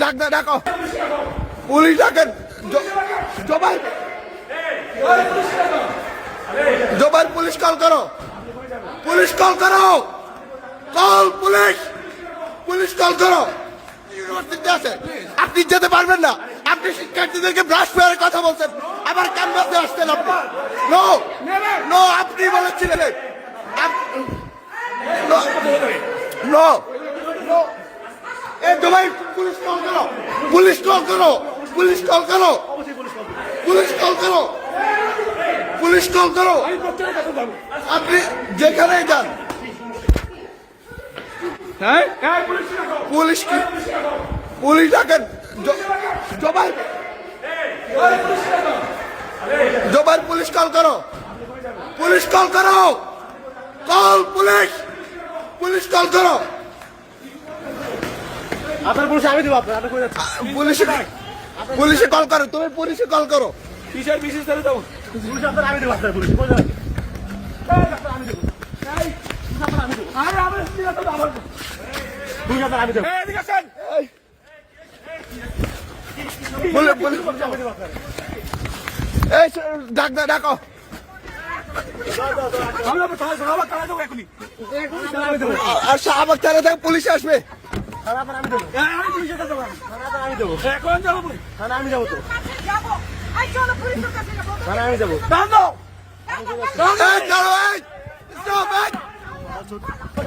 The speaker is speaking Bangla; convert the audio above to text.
ডাক দা ডাকো পুলিশ ডাকেন জবাই জবাই পুলিশ কল করো পুলিশ কল করো কল পুলিশ পুলিশ কল করো আপনি যেতে পারবেন না। আপনি শিক্ষার্থীদেরকে ব্রাশ ফেয়ারের কথা বলছেন। আবার ক্যাম্পাসে আসছেন আপনি। নো আপনি বলেছিলেন। পুলিশ পুলিশ করো। পুলিশ করো। পুলিশ করো। পুলিশ করো। আপনি যেখানেই যান। হ্যাঁ? পুলিশ। পুলিশ কি? পুলিশ ডাকেন জবাই। জবাই পুলিশ কল করো। পুলিশ কল করো। Call police. পুলিশ কল করো। আপনার পুলিশ আমি দেবো আপনার আপনি কই যাচ্ছেন? পুলিশে পুলিশে কল করো তুমি পুলিশে কল করো। কিসের বিশেষ ধরে পুলিশ আপনার আমি দেবো আপনার পুলিশ আমি দেবো। আমি দেবো। আরে আমি থানায় আমি দেবো। আর শাহবাগ থানা থেকে পুলিশ আসবে আমি যাব। থানা আপনার আমি দেবো। এখন যাব পুলিশ। থানা আমি যাব তো। আমি যাব। দাঁড়ান দাও।